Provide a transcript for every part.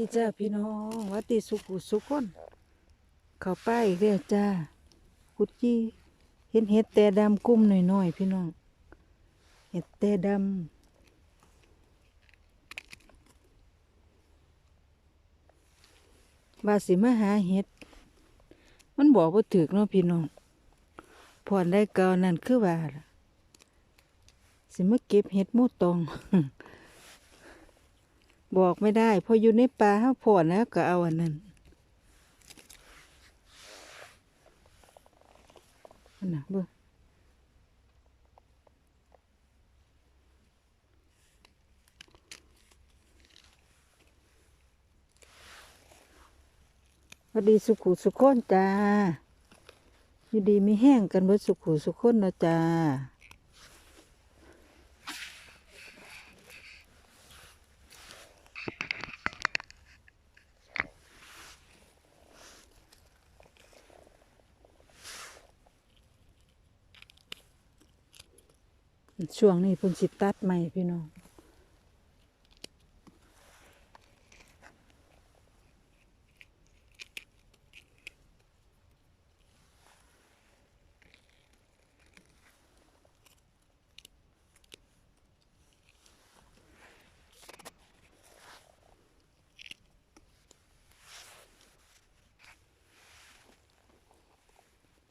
ดีจ้าพี่น้องวัดดีสุขุสุขคนเข้าไปอีกจ้ากุดจี้เห็นเห็ดแต่ดำกุ้มหน่อยๆพี่น้อง เห็ดแต่ดำว่าสิมาหาเห็ด มันบอกว่าถึกเนาะพี่น้องพอนได้เกานั่นคือว่าสิมาเก็บเห็ดมูตอง บอกไม่ได้ พออยู่ในป่าเฮาพอนแล้วก็เอาอันนั้นอันน่ะเบิ่งสวัสดีสุขุสุขคนจ้า อยู่ดีไมีแห้งกันเบิดสุขุสุขคนนะจ้า ช่วงนี้เพิ่นสิตัดใหม่พี่น้อง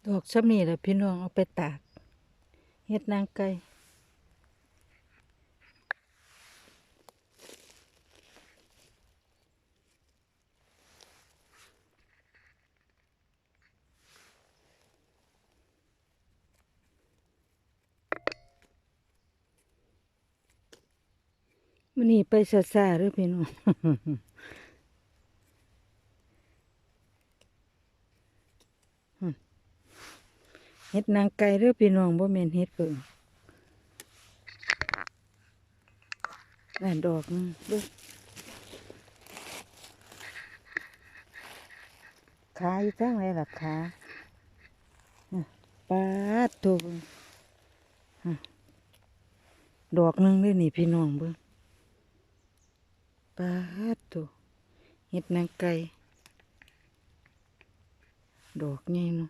ดอกซ้ำนี่แหละพี่น้องเอาไปตากเฮ็ดนางไก่ มันนี่ไปซาซาๆเด้อพี่น้องเฮ็ดนางไก่เด้อพี่น้องบ่แม่นเฮ็ดเพิ่งนั่นดอกนึงด้อขาอยู่ทางไหนล่ะขาน่ะปาดตัวดอกหนึงเด้อนี่พี่น้องเบิ่ง ปาตัวเฮ็ดนางไก่ดอกใหญ่เนาะ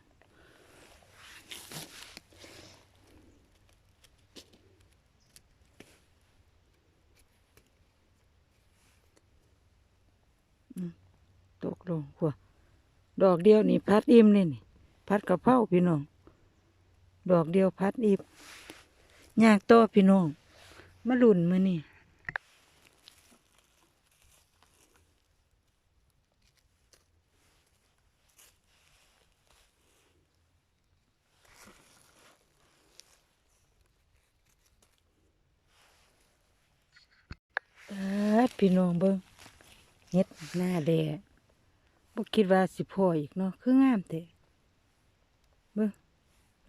ตกลงหัวดอกเดียวนี่พัดอิ่มเลยนี่ พัดกระเพราพี่น้อง ดอกเดียวพัดอิ่มยากต่อพี่น้อง มาลุ่นมือนี่ปัด พี่น้องเบิ้งเฮ็ดหน้าแดงบ่คิดว่าสิพออีกเนาะคืองามแต่เบิ่ง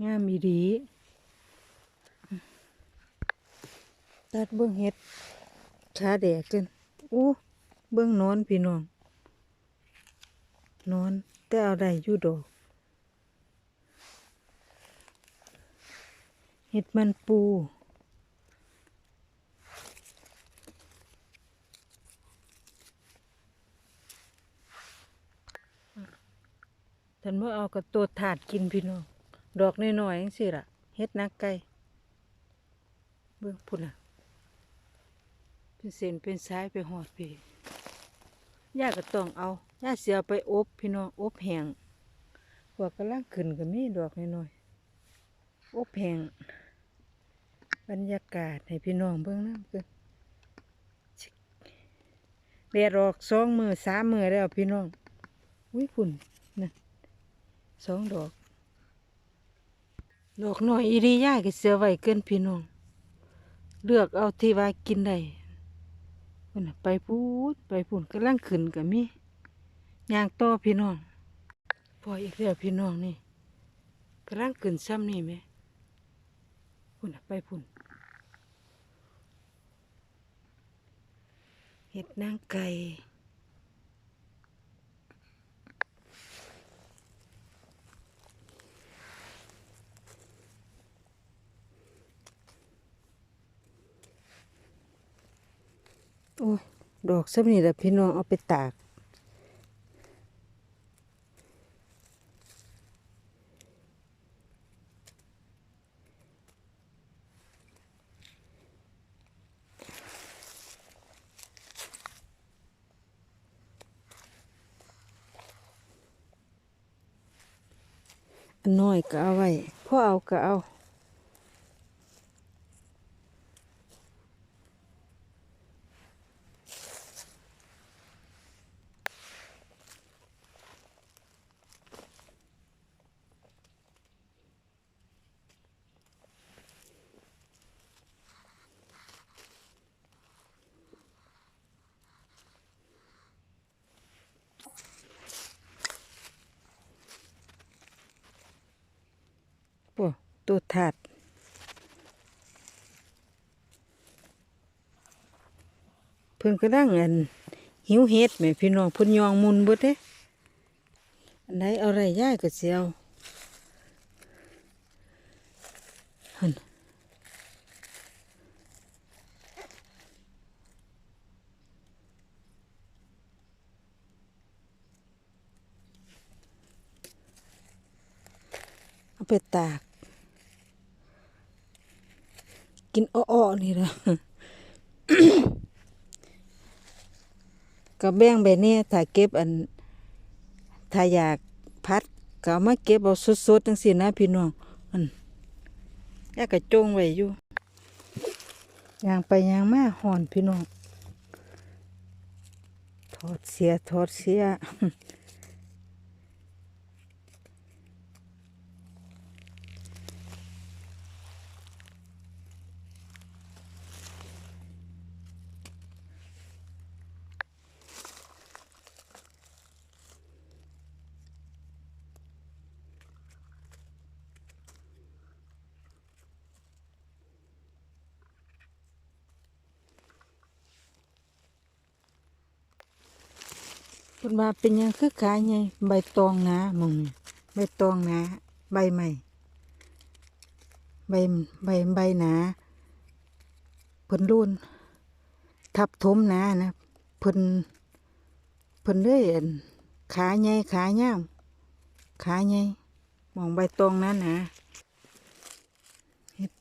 งามอีดี ตัดเบิ่งเฮ็ดขาแดกจนอู้เบิ่งนอนพี่น้องนอน แต่เอาได้อยู่ดอกเฮ็ดมันปู ฉันเมื่อเอากับตัวถาดกินพี่น้อง ดอกน้อยๆจังสิล่ะเฮ็ดนักไก่เบิ่งพุ่นน่ะ เป็นเส้นเป็นสายไปหอดพี่ย่าก็ต้องเอาย่าเสียไปอบพี่น้องอบแห้งพวกกำลังขึ้นก็มีดอกน้อยๆอบแห้งบรรยากาศให้พี่น้องเบิ่งน้ำกันแดดออกสองมือสามมือแล้วพี่น้อง อุ้ยพุ่นนะ สองดอก ดอกน้อยอีรีย่ายก็เสือไว้เกินพี่น้อง เลือกเอาที่ว่ากินได้มันไปพูดไปพูดกำลังขึ้นกับมีย่างต่อพี่น้องพออีกแล้วพี่น้องนี่กำลังขึ้นซ้ำนี่ไหมพุ่นไปพุ่นเห็ดนางไก่ โอ้ยดอกซ้ำนี่แหละพี่น้องเอาไปตากนน้อยก็เอาไว้พ่อเอาก็เอา ตัวถาดเพิ่นก็ดั้งอัน หิวเฮ็ดแม่พี่น้องเพิ่นยองมุนเบิดเด้อันไหนเอาไรย่ายก็สิเอาหั่นเอาไปตาก กินอ้อๆนี่ละก็แบ่งไปเนี่ยถ้าเก็บอันถ้าอยากพัดก็มาเก็บเอาสดๆจังซี่นะพี่น้องอันแยกกระจงไว้อยู่ย่างไปย่างมาห่อนพี่น้องทอดเสียทอดเสีย เพิ่นว่าเป็นยังคือขายไงใบตองนาหมองใบตองนาใบใหม่ ใบใบใบหนาเพิ่นรุ่นทับถมหนานะเพิ่นเพิ่นเลยอั่นขาใหญ่ขาเงาขาใหญ่มองใบตองนั้นนะเฮ็ด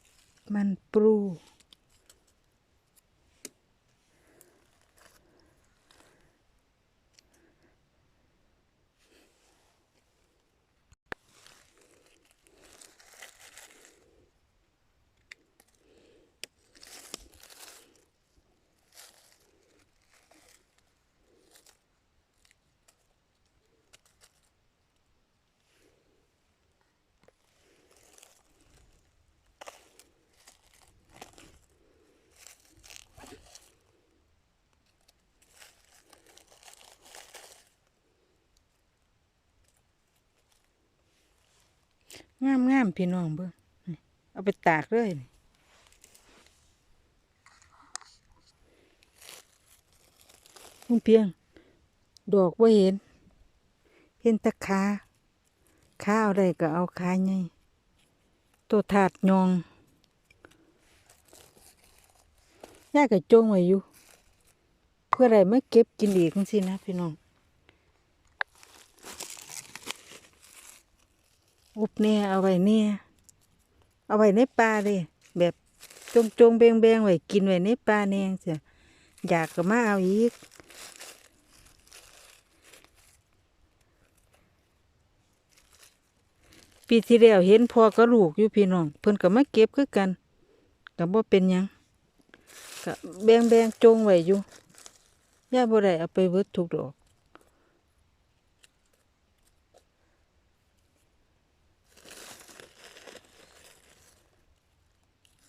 มันปรู งามงามพี่น้องเบิ่งนี่เอาไปตากเลยนี่พุ่งเพียง ดอกว่าเห็น เห็นตะขาขาเอาได้ก็เอาขาไงตัวถาดยองย่าก็จงไว้อยู่ เพื่ออะไรไมาเก็บกินอีกจังซี่นะพี่น้อง อุบเนี่ยเอาไว้เนี่ยเอาไว้ในป่าเลยแบบจงจงๆแบงแบงไว้กินไว้ในป่าเนี่ยเสียอยากก็มาเอาอีกปีที่แล้วเห็นพ่อก็ลูกอยู่พี่น้องเพิ่นก็มาเก็บคือกันก็บ่เป็นยังก็แบงแบงจงไว้อยู่ย่าบ่ได้เอาไปเบิดทุกดอก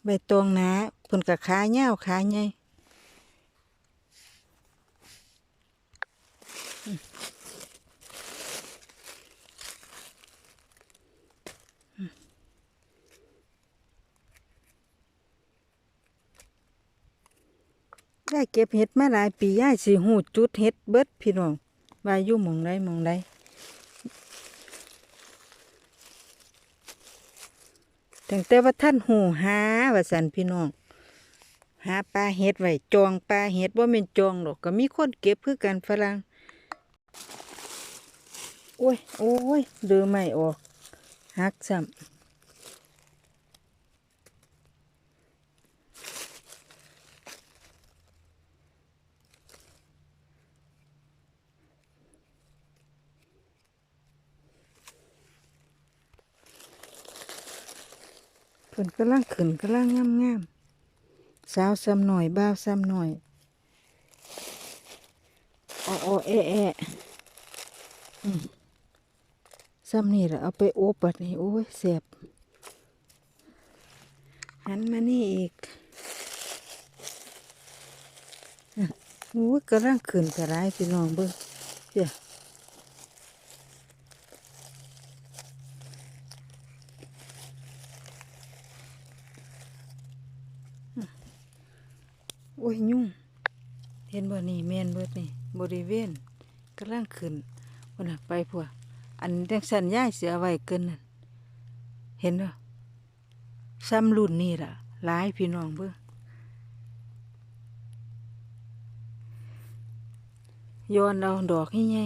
ใบตองหนาเพิ่นก็ขาเหี่ยวขาใหญ่อืมอืมยายเก็บเห็ดมาหลายปียายสิหูจุดเห็ดเบิดพี่น้องว่าอยู่หมองใดหมองใด ตั้งแต่ว่าท่านหูหาว่าสันพี่น้อง หาปลาเห็ดไว้จองปลาเห็ดว่าเป็นจองหรอกก็มีคนเก็บเพื่อกันฝรั่งโอ้ยโอ้ยเดือไม่ออกหักซ้ พิ่นกำลังขึ้นกำลังงามงามๆสาวซ้ำหน่อยบ่าวซ้ำหน่อยออออะแอะอืมซ้ำนี่ละเอาไปโอบบัดนี้โอ้ยแสบหันมานี่อีกโอ้ยกำลังขึ้นกระไรพี่น้องเบิ่งเจ้า โอ้ยยุ่งเห็นบ่นี่แมนเบิดนี่บริเวณกำลังขึ้นวันน่ะไปพวอันจังสันย่ายเสียไว้เกินนั่นเห็นบ่ซ้ำรุ่นนี่ล่ะหลายพี่น้องเบิ่งย้อนเอาดอกให้ไง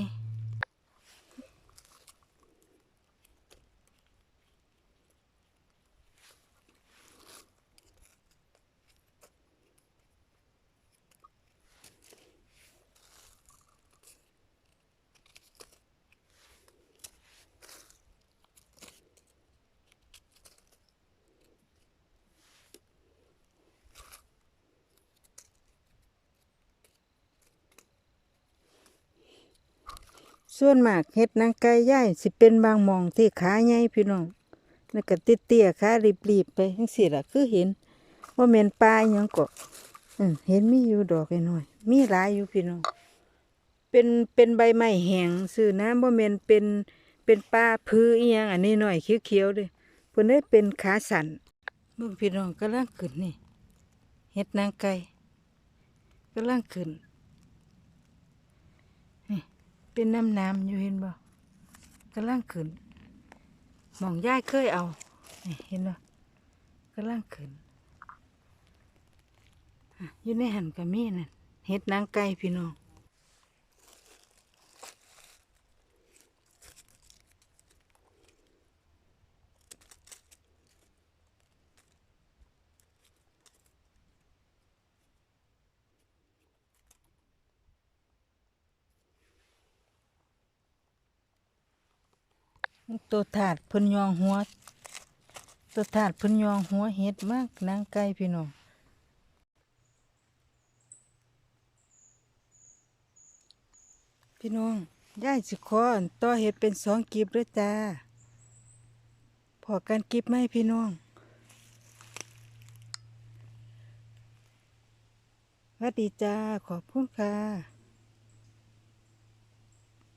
ส่วนมากเฮ็ดนางไก่ย่ายสิเป็นบางมองที่ขาใหญ่พี่น้องแล้วก็ติเตี้ยๆขารีบๆไปจังซี่ล่ะคือเห็นว่าแม่นปลาหยังก็อืมเห็นมีอยู่ดอกหน้อย มีหลายอยู่พี่น้อง เป็นเป็นใบไม้แห้งซื้อน้ำบ่แม่นเป็นเป็นปลาพื้อีหยังอันนี้หน่อยเขียวๆเด้เพิ่นได้เป็นขาสันเบิ่งพี่น้องกำลังขึ้นนี่เฮ็ดนางไก่กำลังขึ้น เป็นน้ำน้ำอยู่เห็นบ่กำลังขึ้นมองยายเคยเอาเห็นบ่กำลังขึ้นอยู่ในหันกะมีนั่นเห็ดนางไก่พี่น้อง ตัวถาดเพิ่นยองหัว ตัวถาดเพิ่นยองหัวเห็ดมากนางไก่พี่น้องพี่น้องย่ายสิขออันต่อเห็ดเป็นสองกีบเด้อจ้า พอกันกีบไหมพี่น้องหวัดดีจ้า ขอบคุณค่ะ